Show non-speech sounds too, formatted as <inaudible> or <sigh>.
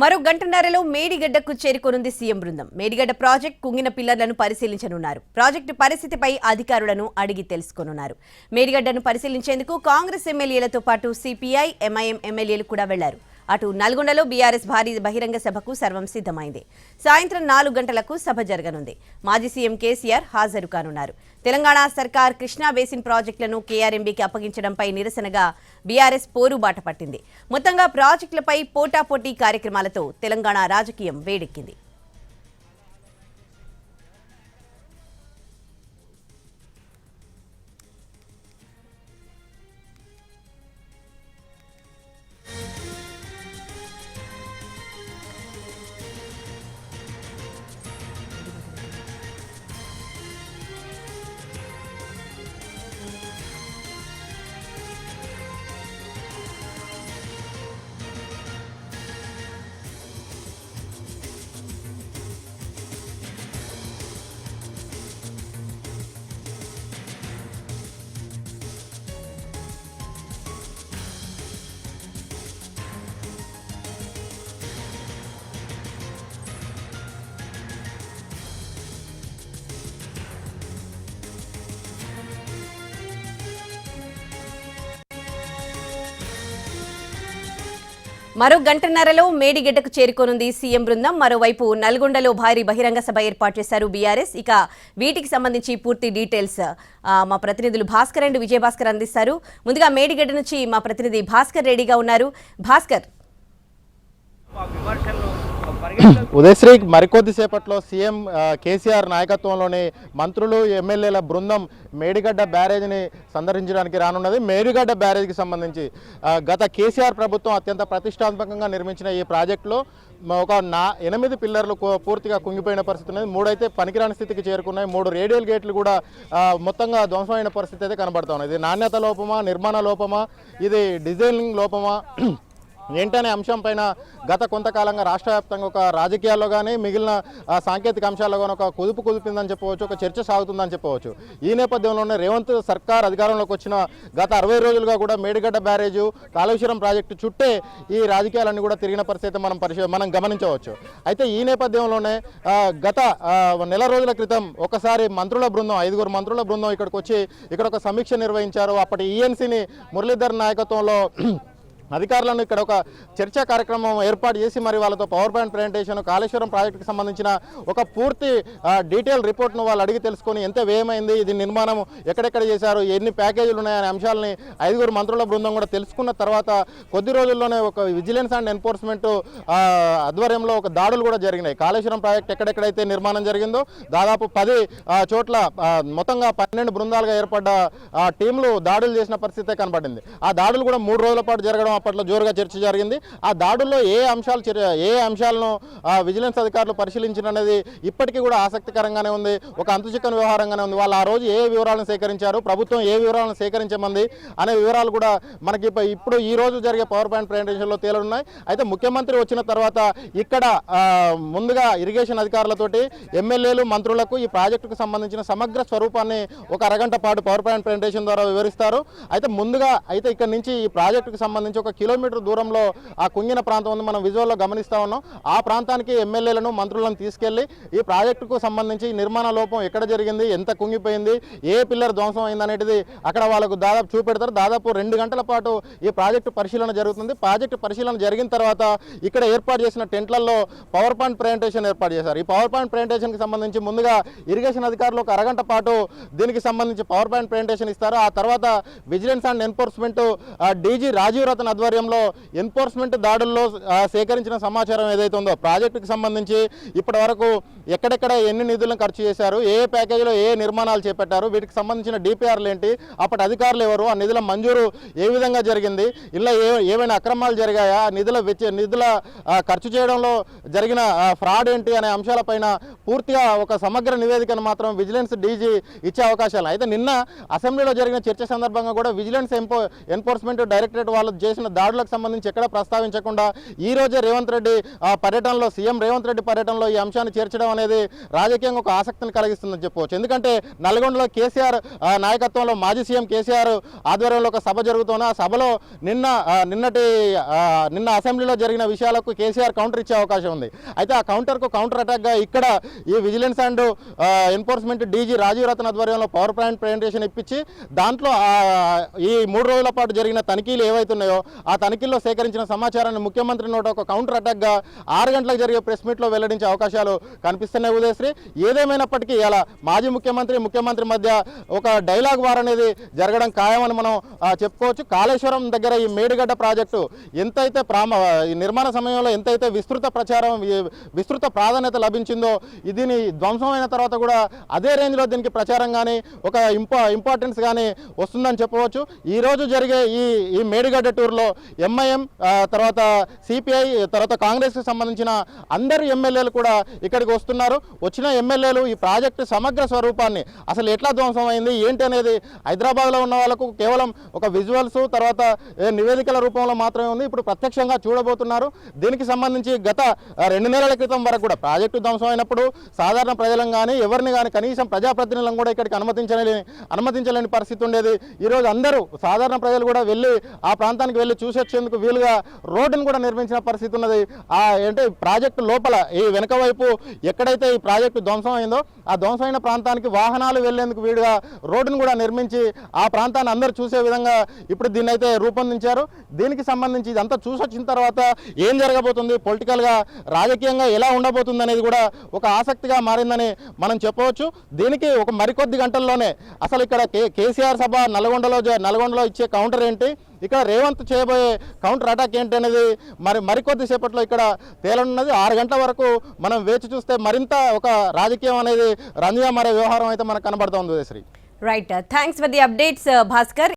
మరో గంటన్నరలో మేడిగడ్డకు చేరుకోనుంది సీఎం బృందం. మేడిగడ్డ ప్రాజెక్ట్ కుంగిన పిల్లర్లను పరిశీలించనున్నారు. ప్రాజెక్టు పరిస్థితిపై అధికారులను అడిగి తెలుసుకోనున్నారు. మేడిగడ్డను పరిశీలించేందుకు కాంగ్రెస్ ఎమ్మెల్యేలతో పాటు సిపిఐ ఎంఐఎం ఎమ్మెల్యేలు కూడా వెళ్ళారు. అటు నల్గొండలో బీఆర్ఎస్ భారీ బహిరంగ సభకు సర్వం సిద్ధమైంది. సాయంత్రం నాలుగు గంటలకు సభ జరగనుంది. మాజీ సీఎం కేసీఆర్ హాజరు కానున్నారు. తెలంగాణ సర్కార్ కృష్ణా బేసిన్ ప్రాజెక్టులను కేఆర్ఎంబీకి అప్పగించడంపై నిరసనగా బీఆర్ఎస్ పోరుబాట పట్టింది. మొత్తంగా ప్రాజెక్టులపై పోటాపోటీ కార్యక్రమాలతో తెలంగాణ రాజకీయం వేడెక్కింది. మరో గంటన్నరలో మేడిగడ్డకు చేరుకోనుంది సీఎం బృందం. మరోవైపు నల్గొండలో భారీ బహిరంగ సభ ఏర్పాటు చేశారు బీఆర్ఎస్. ఇక వీటికి సంబంధించి పూర్తి డీటెయిల్స్ మా ప్రతినిధులు భాస్కర్ అండ్ విజయభాస్కర్ అందిస్తారు. ముందుగా మేడిగడ్డ నుంచి మా ప్రతినిధి భాస్కర్ రెడీగా ఉన్నారు. భాస్కర్. <coughs> ఉదయశ్రీ మరికొద్దిసేపట్లో సీఎం కేసీఆర్ నాయకత్వంలోని మంత్రులు ఎమ్మెల్యేల బృందం మేడిగడ్డ బ్యారేజ్ని సందర్శించడానికి రానున్నది. మేడిగడ్డ బ్యారేజ్కి సంబంధించి గత కేసీఆర్ ప్రభుత్వం అత్యంత ప్రతిష్టాత్మకంగా నిర్మించిన ఈ ప్రాజెక్టులో ఒక నా ఎనిమిది పిల్లర్లు పూర్తిగా కుంగిపోయిన పరిస్థితి ఉన్నది. మూడైతే పనికిరాని స్థితికి చేరుకున్నాయి. మూడు రేడియల్ గేట్లు కూడా మొత్తంగా ధ్వంసమైన పరిస్థితి అయితే కనబడతా ఉన్నది. ఇది నాణ్యత లోపమా నిర్మాణ లోపమా ఇది డిజైనింగ్ లోపమా ఏంటనే అంశం పైన గత కొంతకాలంగా రాష్ట్ర వ్యాప్తంగా ఒక రాజకీయాల్లో కానీ మిగిలిన సాంకేతిక అంశాల్లో కానీ ఒక కుదుపు కుదిపిందని చెప్పవచ్చు ఒక చర్చ సాగుతుందని చెప్పవచ్చు. ఈ నేపథ్యంలోనే రేవంత్ సర్కార్ అధికారంలోకి వచ్చిన గత అరవై రోజులుగా కూడా మేడిగడ్డ బ్యారేజు కాళేశ్వరం ప్రాజెక్టు చుట్టే ఈ రాజకీయాలన్నీ కూడా తిరిగిన పరిస్థితి మనం పరిశీ మనం గమనించవచ్చు. అయితే ఈ నేపథ్యంలోనే గత నెల రోజుల క్రితం ఒకసారి మంత్రుల బృందం ఐదుగురు మంత్రుల బృందం ఇక్కడికి వచ్చి ఇక్కడ ఒక సమీక్ష నిర్వహించారు. అప్పటి ఈఎన్సీని మురళీధర్ నాయకత్వంలో అధికారులను ఇక్కడ ఒక చర్చా కార్యక్రమం ఏర్పాటు చేసి మరి వాళ్ళతో పవర్ పాయింట్ ప్రజెంటేషన్ కాళేశ్వరం ప్రాజెక్టుకి సంబంధించిన ఒక పూర్తి డీటెయిల్ రిపోర్ట్ను వాళ్ళు అడిగి తెలుసుకొని ఎంత వ్యయమైంది ఇది నిర్మాణం ఎక్కడెక్కడ చేశారు ఎన్ని ప్యాకేజీలు ఉన్నాయనే అంశాలని ఐదుగురు మంత్రుల బృందం కూడా తెలుసుకున్న తర్వాత కొద్ది రోజుల్లోనే ఒక విజిలెన్స్ అండ్ ఎన్ఫోర్స్మెంట్ ఆధ్వర్యంలో ఒక దాడులు కూడా జరిగినాయి. కాళేశ్వరం ప్రాజెక్ట్ ఎక్కడెక్కడైతే నిర్మాణం జరిగిందో దాదాపు పది చోట్ల మొత్తంగా పన్నెండు బృందాలుగా ఏర్పడ్డ టీంలు దాడులు చేసిన పరిస్థితే కనబడింది. ఆ దాడులు కూడా మూడు రోజుల పాటు జరగడం పట్ల జోరుగా చర్చ జరిగింది. ఆ దాడుల్లో ఏ అంశాలు ఏ అంశాలను విజిలెన్స్ అధికారులు పరిశీలించిననేది ఇప్పటికీ కూడా ఆసక్తికరంగానే ఉంది. ఒక అంతుచిక్కని వ్యవహారంగానే ఉంది. వాళ్ళు ఆ రోజు ఏ వివరాలను సేకరించారు ప్రభుత్వం ఏ వివరాలను సేకరించమంది అనే వివరాలు కూడా మనకి ఇప్పుడు ఈ రోజు జరిగే పవర్ పాయింట్ ప్రజెంటేషన్లో తేలనున్నాయి. అయితే ముఖ్యమంత్రి వచ్చిన తర్వాత ఇక్కడ ముందుగా ఇరిగేషన్ అధికారులతోటి ఎమ్మెల్యేలు మంత్రులకు ఈ ప్రాజెక్టుకు సంబంధించిన సమగ్ర స్వరూపాన్ని ఒక అరగంట పాటు పవర్ పాయింట్ ప్రజెంటేషన్ ద్వారా వివరిస్తారు. అయితే ముందుగా అయితే ఇక్కడ నుంచి ఈ ప్రాజెక్టుకు సంబంధించి ఒక కిలోమీటర్ దూరంలో ఆ కుంగిన ప్రాంతం ఉంది. మనం విజువల్లో గమనిస్తా ఉన్నాం. ఆ ప్రాంతానికి ఎమ్మెల్యేలను మంత్రులను తీసుకెళ్ళి ఈ ప్రాజెక్టుకు సంబంధించి నిర్మాణ లోపం ఎక్కడ జరిగింది ఎంత కుంగిపోయింది ఏ పిల్లర్ ధ్వంసం అయింది అక్కడ వాళ్ళకు దాదాపు చూపెడతారు. దాదాపు రెండు గంటల పాటు ఈ ప్రాజెక్టు పరిశీలన జరుగుతుంది. ప్రాజెక్టు పరిశీలన జరిగిన తర్వాత ఇక్కడ ఏర్పాటు చేసిన టెంట్లలో పవర్ పాయింట్ ప్రజెంటేషన్ ఏర్పాటు చేశారు. ఈ పవర్ పాయింట్ ప్రజెంటేషన్కి సంబంధించి ముందుగా ఇరిగేషన్ అధికారులు ఒక అరగంట పాటు దీనికి సంబంధించి పవర్ పాయింట్ ప్రజెంటేషన్ ఇస్తారు. ఆ తర్వాత vigilance and enforcement DG Rajeev Ratan ఆధ్వర్యంలో ఎన్ఫోర్స్మెంట్ దాడుల్లో సేకరించిన సమాచారం ఏదైతే ఉందో ప్రాజెక్టుకి సంబంధించి ఇప్పటి వరకు ఎక్కడెక్కడ ఎన్ని నిధులను ఖర్చు చేశారు ఏ ప్యాకేజీలో ఏ నిర్మాణాలు చేపట్టారు వీటికి సంబంధించిన డిపిఆర్లు ఏంటి అప్పటి అధికారులు ఎవరు ఆ నిధుల మంజూరు ఏ విధంగా జరిగింది ఇలా ఏ ఏమైనా అక్రమాలు జరిగాయా నిధుల నిధుల ఖర్చు చేయడంలో జరిగిన ఫ్రాడ్ ఏంటి అనే అంశాలపైన పూర్తిగా ఒక సమగ్ర నివేదికను మాత్రం విజిలెన్స్ డీజీ ఇచ్చే అవకాశాలు. అయితే నిన్న అసెంబ్లీలో జరిగిన చర్చ సందర్భంగా కూడా విజిలెన్స్ ఎంపో ఎన్ఫోర్స్మెంట్ డైరెక్టరేట్ వాళ్ళు చేసిన చేసిన దాడులకు సంబంధించి ఎక్కడ ప్రస్తావించకుండా ఈ రోజే రేవంత్ రెడ్డి పర్యటనలో సీఎం రేవంత్ రెడ్డి పర్యటనలో ఈ అంశాన్ని చేర్చడం అనేది రాజకీయంగా ఒక ఆసక్తిని కలిగిస్తుందని చెప్పవచ్చు ఎందుకంటే నల్గొండలో కేసీఆర్ నాయకత్వంలో మాజీ సీఎం కేసీఆర్ ఆధ్వర్యంలో ఒక సభ జరుగుతున్న ఆ సభలో నిన్న నిన్నటి నిన్న అసెంబ్లీలో జరిగిన విషయాలకు కేసీఆర్ కౌంటర్ ఇచ్చే అవకాశం ఉంది. అయితే ఆ కౌంటర్కు కౌంటర్ అటాక్గా ఇక్కడ ఈ vigilance and enforcement DG Rajeev Ratan ఆధ్వర్యంలో పవర్ పాయింట్ ప్రజెంటేషన్ ఇప్పించి దాంట్లో ఈ మూడు రోజుల పాటు జరిగిన తనిఖీలు ఏవైతున్నాయో ఆ తనిఖీల్లో సేకరించిన సమాచారాన్ని ముఖ్యమంత్రి నోట ఒక కౌంటర్ అటాక్గా ఆరు గంటలకు జరిగే ప్రెస్ మీట్లో వెల్లడించే అవకాశాలు కనిపిస్తున్నాయి ఉదయశ్రీ. ఏదేమైనప్పటికీ ఇలా మాజీ ముఖ్యమంత్రి ముఖ్యమంత్రి మధ్య ఒక డైలాగ్ వార్ అనేది జరగడం ఖాయమని మనం చెప్పుకోవచ్చు. కాళేశ్వరం దగ్గర ఈ మేడిగడ్డ ప్రాజెక్టు ఎంతైతే ప్రామ ఈ నిర్మాణ సమయంలో ఎంతైతే విస్తృత ప్రచారం విస్తృత ప్రాధాన్యత లభించిందో దీని ధ్వంసమైన తర్వాత కూడా అదే రేంజ్లో దీనికి ప్రచారం కానీ ఒక ఇంపా ఇంపార్టెన్స్ కానీ వస్తుందని చెప్పవచ్చు. ఈ రోజు జరిగే ఈ ఈ మేడిగడ్డ టూర్లో ఎంఐఎం తర్వాత సిపిఐ తర్వాత కాంగ్రెస్కి సంబంధించిన అందరు ఎమ్మెల్యేలు కూడా ఇక్కడికి వస్తున్నారు. వచ్చిన ఎమ్మెల్యేలు ఈ ప్రాజెక్టు సమగ్ర స్వరూపాన్ని అసలు ఎట్లా ధ్వంసం అయింది ఏంటి అనేది హైదరాబాద్లో ఉన్న వాళ్ళకు కేవలం ఒక విజువల్స్ తర్వాత నివేదికల రూపంలో మాత్రమే ఉంది. ఇప్పుడు ప్రత్యక్షంగా చూడబోతున్నారు. దీనికి సంబంధించి గత రెండు నెలల క్రితం వరకు కూడా ప్రాజెక్టు ధ్వంసం అయినప్పుడు సాధారణ ప్రజలను కానీ ఎవరిని కానీ కనీసం ప్రజాప్రతినిధులను కూడా ఇక్కడికి అనుమతించలేని అనుమతించలేని పరిస్థితి ఉండేది. ఈరోజు అందరూ సాధారణ ప్రజలు కూడా వెళ్ళి ఆ ప్రాంతానికి వెళ్ళి చూసేందుకు వీలుగా రోడ్డును కూడా నిర్మించిన పరిస్థితి ఉన్నది. ఆ అంటే ప్రాజెక్టు లోపల ఈ వెనక వైపు ఎక్కడైతే ఈ ప్రాజెక్టు ధ్వంసం అయిందో ఆ ధ్వంసమైన ప్రాంతానికి వాహనాలు వెళ్ళేందుకు వీలుగా రోడ్డును కూడా నిర్మించి ఆ ప్రాంతాన్ని అందరూ చూసే విధంగా ఇప్పుడు దీన్ని అయితే రూపొందించారు. దీనికి సంబంధించి ఇదంతా చూసొచ్చిన తర్వాత ఏం జరగబోతుంది? పొలిటికల్గా రాజకీయంగా ఎలా ఉండబోతుంది అనేది కూడా ఒక ఆసక్తిగా మారిందని మనం చెప్పవచ్చు. దీనికి ఒక మరికొద్ది గంటల్లోనే అసలు ఇక్కడ కేసీఆర్ సభ నల్గొండలో నల్గొండలో ఇచ్చే కౌంటర్ ఏంటి? ఇక్కడ రేవంత్ చేయబోయే కౌంటర్ అటాక్ ఏంటి అనేది మరి మరికొద్ది సేపట్లో ఇక్కడ తేలనున్నది. ఆరు గంటల వరకు మనం వేచి చూస్తే మరింత ఒక రాజకీయం అనేది రంజుగా మారే వ్యవహారం అయితే మనకు కనబడుతోంది Sri right thanks for the updates Bhaskar